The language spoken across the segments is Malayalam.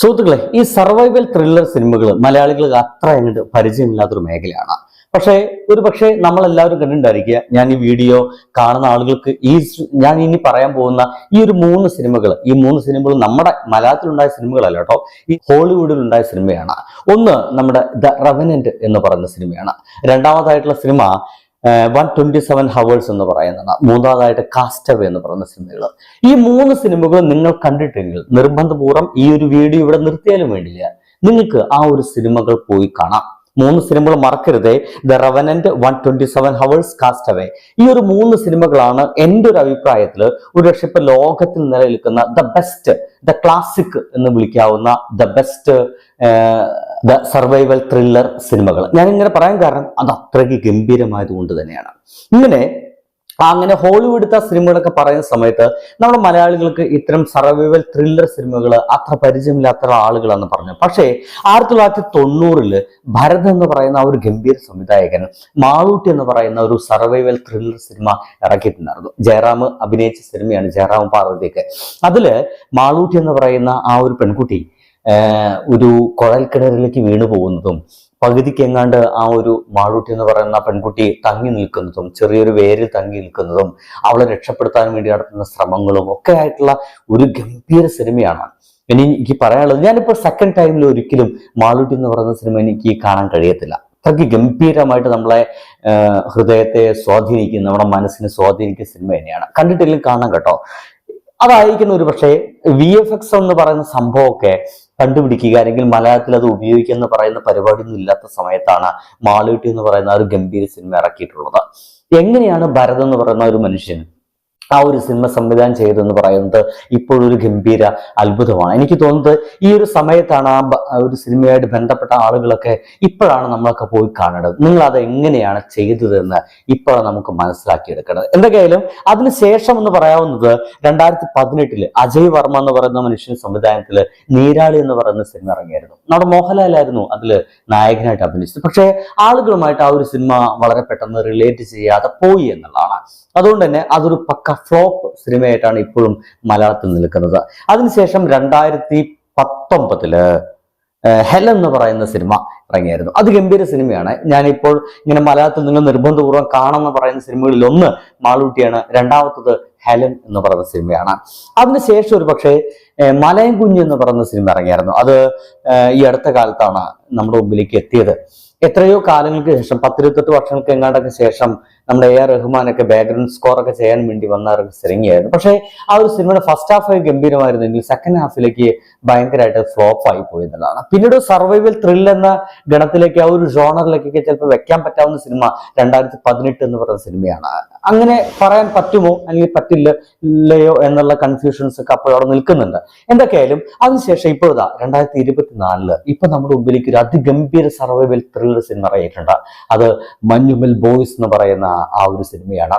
സുഹൃത്തുക്കളെ ഈ സർവൈവൽ ത്രില്ലർ സിനിമകൾ മലയാളികൾക്ക് അത്ര അങ്ങോട്ട് പരിചയമില്ലാത്തൊരു മേഖലയാണ്. പക്ഷേ ഒരു പക്ഷേ നമ്മളെല്ലാവരും കണ്ടിട്ടുണ്ടായിരിക്കുക ഞാൻ ഈ വീഡിയോ കാണുന്ന ആളുകൾക്ക് ഈ ഞാൻ ഇനി പറയാൻ പോകുന്ന ഈ ഒരു മൂന്ന് സിനിമകൾ ഈ മൂന്ന് സിനിമകൾ നമ്മുടെ മലയാളത്തിലുണ്ടായ സിനിമകളല്ല കേട്ടോ ഈ ഹോളിവുഡിൽ ഉണ്ടായ സിനിമയാണ്. ഒന്ന് നമ്മുടെ ദ റവനന്റ് എന്ന് പറയുന്ന സിനിമയാണ്. രണ്ടാമതായിട്ടുള്ള സിനിമ വൺ ട്വന്റി സെവൻ ഹവേഴ്സ് എന്ന് പറയുന്നതാണ് മൂന്നാമതായിട്ട് കാസ്റ്റവ് എന്ന് പറയുന്ന സിനിമകൾ. ഈ മൂന്ന് സിനിമകൾ നിങ്ങൾ കണ്ടിട്ടെങ്കിൽ നിർബന്ധപൂർവം ഈ ഒരു വീഡിയോ ഇവിടെ നിർത്തിയാലും വേണ്ടില്ല. നിങ്ങൾക്ക് ആ ഒരു സിനിമകൾ പോയി കാണാം. മൂന്ന് സിനിമകൾ മറക്കരുതേ. The Revenant one twenty seven hours cast away. ഈ ഒരു മൂന്ന് സിനിമകളാണ് എന്റെ ഒരു അഭിപ്രായത്തിൽ ഒരുപക്ഷെ ഇപ്പൊ ലോകത്തിൽ നിലനിൽക്കുന്ന ദ ബെസ്റ്റ് ദ ക്ലാസിക് എന്ന് വിളിക്കാവുന്ന the best the survival thriller സിനിമകൾ. ഞാൻ ഇങ്ങനെ പറയാൻ കാരണം അത് അത്രയ്ക്ക് ഗംഭീരമായത് കൊണ്ട് തന്നെയാണ്. ഇങ്ങനെ അങ്ങനെ ഹോളിവുഡത്തെ സിനിമകളൊക്കെ പറയുന്ന സമയത്ത് നമ്മുടെ മലയാളികൾക്ക് ഇത്തരം സർവൈവൽ ത്രില്ലർ സിനിമകൾ അത്ര പരിചയമില്ലാത്ത ആളുകളാണ് പറഞ്ഞു. പക്ഷേ ആയിരത്തി തൊള്ളായിരത്തി തൊണ്ണൂറിൽ ഭരത് എന്ന് പറയുന്ന ഒരു ഗംഭീര സംവിധായകൻ മാളൂട്ടി എന്ന് പറയുന്ന ഒരു സർവൈവൽ ത്രില്ലർ സിനിമ ഇറക്കിയിട്ടുണ്ടായിരുന്നു. ജയറാം അഭിനയിച്ച സിനിമയാണ് ജയറാം പാർവതിയൊക്കെ. അതിൽ മാളൂട്ടി എന്ന് പറയുന്ന ആ ഒരു പെൺകുട്ടി ഒരു കുഴൽക്കിണറിലേക്ക് വീണു പോകുന്നതും പകുതിക്ക് എങ്ങാണ്ട് ആ ഒരു മാളൂട്ടി എന്ന് പറയുന്ന പെൺകുട്ടി തങ്ങി നിൽക്കുന്നതും ചെറിയൊരു വേരിൽ തങ്ങി നിൽക്കുന്നതും അവളെ രക്ഷപ്പെടുത്താൻ വേണ്ടി നടത്തുന്ന ശ്രമങ്ങളും ഒക്കെ ആയിട്ടുള്ള ഒരു ഗംഭീര സിനിമയാണ്. ഇനി എനിക്ക് പറയാനുള്ളത് ഞാനിപ്പോൾ സെക്കൻഡ് ടൈമിൽ ഒരിക്കലും മാളൂട്ടി എന്ന് പറയുന്ന സിനിമ എനിക്ക് കാണാൻ കഴിയത്തില്ല. അത്രയ്ക്ക് ഗംഭീരമായിട്ട് നമ്മളെ ഹൃദയത്തെ സ്വാധീനിക്കുന്ന നമ്മുടെ മനസ്സിനെ സ്വാധീനിക്കുന്ന സിനിമ തന്നെയാണ്. കണ്ടിട്ടില്ലെങ്കിൽ കാണാം കേട്ടോ. അതായിരിക്കുന്ന ഒരു പക്ഷേ വി എഫ് എക്സ് എന്ന് പറയുന്ന സംഭവമൊക്കെ കണ്ടുപിടിക്കുക അല്ലെങ്കിൽ മലയാളത്തിൽ അത് ഉപയോഗിക്കുക എന്ന് പറയുന്ന പരിപാടിയൊന്നും ഇല്ലാത്ത സമയത്താണ് മാളൂട്ടി എന്ന് പറയുന്ന ഒരു ഗംഭീര സിനിമ ഇറക്കിയിട്ടുള്ളത്. എങ്ങനെയാണ് ഭരത് എന്ന് പറയുന്ന ഒരു മനുഷ്യൻ ആ ഒരു സിനിമ സംവിധാനം ചെയ്തതെന്ന് പറയുന്നത് ഇപ്പോഴൊരു ഗംഭീര അത്ഭുതമാണ്. എനിക്ക് തോന്നുന്നത് ഈ ഒരു സമയത്താണ് ആ ഒരു സിനിമയായിട്ട് ബന്ധപ്പെട്ട ആളുകളൊക്കെ ഇപ്പോഴാണ് നമ്മളൊക്കെ പോയി കാണേണ്ടത് നിങ്ങൾ അത് എങ്ങനെയാണ് ചെയ്തതെന്ന് ഇപ്പോഴാണ് നമുക്ക് മനസ്സിലാക്കിയെടുക്കേണ്ടത്. എന്തൊക്കെയായാലും അതിനുശേഷം എന്ന് പറയാവുന്നത് രണ്ടായിരത്തി പതിനെട്ടിൽ അജയ് വർമ്മ എന്ന് പറയുന്ന മനുഷ്യൻ സംവിധാനത്തിൽ നീരാളി എന്ന് പറയുന്ന സിനിമ ഇറങ്ങിയായിരുന്നു. നമ്മുടെ മോഹൻലാലായിരുന്നു അതിൽ നായകനായിട്ട് അഭിനയിച്ചത്. പക്ഷേ ആളുകളുമായിട്ട് ആ ഒരു സിനിമ വളരെ പെട്ടെന്ന് റിലേറ്റ് ചെയ്യാതെ പോയി എന്നുള്ളതാണ്. അതുകൊണ്ട് തന്നെ അതൊരു പക്ക ഫ്ലോപ്പ് സിനിമയായിട്ടാണ് ഇപ്പോഴും മലയാളത്തിൽ നിൽക്കുന്നത്. അതിനുശേഷം രണ്ടായിരത്തി പത്തൊമ്പതിൽ ഹെൽ എന്ന് പറയുന്ന സിനിമ ഇറങ്ങിയായിരുന്നു. അത് ഗംഭീര സിനിമയാണ്. ഞാനിപ്പോൾ ഇങ്ങനെ മലയാളത്തിൽ നിങ്ങൾ നിർബന്ധപൂർവം കാണുന്ന പറയുന്ന സിനിമകളിൽ ഒന്ന് മാളൂട്ടിയാണ്. രണ്ടാമത്തത് ഹെലൻ എന്ന് പറയുന്ന സിനിമയാണ്. അതിനുശേഷം ഒരു പക്ഷേ മലയം കുഞ്ഞ് എന്ന് പറയുന്ന സിനിമ ഇറങ്ങിയായിരുന്നു. അത് ഈ അടുത്ത കാലത്താണ് നമ്മുടെ മുമ്പിലേക്ക് എത്തിയത്. എത്രയോ കാലങ്ങൾക്ക് ശേഷം പത്തിരുപത്തെട്ട് വർഷങ്ങൾക്ക് എങ്ങാണ്ടൊക്കെ ശേഷം നമ്മുടെ എ ആർ റഹ്മാനൊക്കെ ബാക്ക്ഗ്രൗണ്ട് സ്കോർ ഒക്കെ ചെയ്യാൻ വേണ്ടി വന്ന ഒരു സിനിമയായിരുന്നു പക്ഷേ ആ ഒരു സിനിമയുടെ ഫസ്റ്റ് ഹാഫ് ഗംഭീരമായിരുന്നെങ്കിൽ സെക്കൻഡ് ഹാഫിലേക്ക് ഭയങ്കരമായിട്ട് ഫ്ലോപ്പ് ആയി പോയി എന്നുള്ളതാണ്. പിന്നീട് സർവൈവൽ ത്രിൽ എന്ന ഗണത്തിലേക്ക് ആ ഒരു ജോണറിലേക്കൊക്കെ ചിലപ്പോൾ വെക്കാൻ പറ്റാവുന്ന സിനിമ രണ്ടായിരത്തി പതിനെട്ട് എന്ന് പറയുന്ന സിനിമയാണ്. അങ്ങനെ പറയാൻ പറ്റുമോ? അല്ലെങ്കിൽ പറ്റില്ല ഇല്ലയോ എന്നുള്ള കൺഫ്യൂഷൻസ് ഒക്കെ അപ്പോഴവിടെ നിൽക്കുന്നുണ്ട്. എന്തൊക്കെയായാലും അതിനുശേഷം ഇപ്പോഴാ രണ്ടായിരത്തി ഇരുപത്തിനാലിൽ ഇപ്പൊ നമ്മുടെ മുമ്പിലേക്ക് ഒരു അതിഗംഭീര സർവൈവൽ ത്രില്ലർ സിനിമ ഇറങ്ങിയിട്ടുണ്ട്. അത് മഞ്ഞുമൽ ബോയ്സ് എന്ന് പറയുന്ന ആ ഒരു സിനിമയാണ്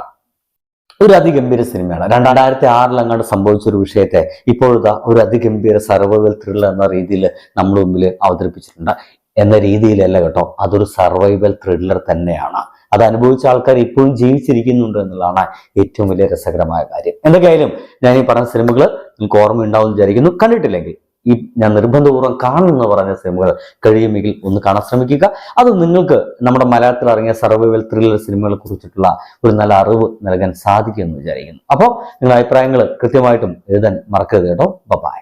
ഒരു അതിഗംഭീര സിനിമയാണ് രണ്ടായിരത്തി ആറിൽ അങ്ങോട്ട് സംഭവിച്ച ഒരു വിഷയത്തെ ഇപ്പോഴത്തെ ഒരു അതിഗംഭീര സർവൈവൽ ത്രില്ലർ എന്ന രീതിയിൽ നമ്മുടെ മുമ്പിൽ അവതരിപ്പിച്ചിട്ടുണ്ട്. എന്ന രീതിയിലല്ല കേട്ടോ അതൊരു സർവൈവൽ ത്രില്ലർ തന്നെയാണ്. അത് അനുഭവിച്ച ആൾക്കാർ ഇപ്പോഴും ജീവിച്ചിരിക്കുന്നുണ്ട് എന്നുള്ളതാണ് ഏറ്റവും വലിയ രസകരമായ കാര്യം. എന്തൊക്കെയായാലും ഞാൻ ഈ പറഞ്ഞ സിനിമകൾ നിങ്ങൾക്ക് ഓർമ്മ ഉണ്ടാവും വിചാരിക്കുന്നു. കണ്ടിട്ടില്ലെങ്കിൽ ഈ ഞാൻ നിർബന്ധപൂർവം കാണുമെന്ന് പറഞ്ഞ സിനിമകൾ കഴിയുമെങ്കിൽ ഒന്ന് കാണാൻ ശ്രമിക്കുക. അത് നിങ്ങൾക്ക് നമ്മുടെ മലയാളത്തിൽ ഇറങ്ങിയ സർവൈവൽ ത്രില്ലർ സിനിമകളെ കുറിച്ചിട്ടുള്ള ഒരു നല്ല അറിവ് നൽകാൻ സാധിക്കുമെന്ന് വിചാരിക്കുന്നു. അപ്പോൾ നിങ്ങളുടെ അഭിപ്രായങ്ങൾ കൃത്യമായിട്ടും എഴുതാൻ മറക്കരുത് കേട്ടോ. ബൈ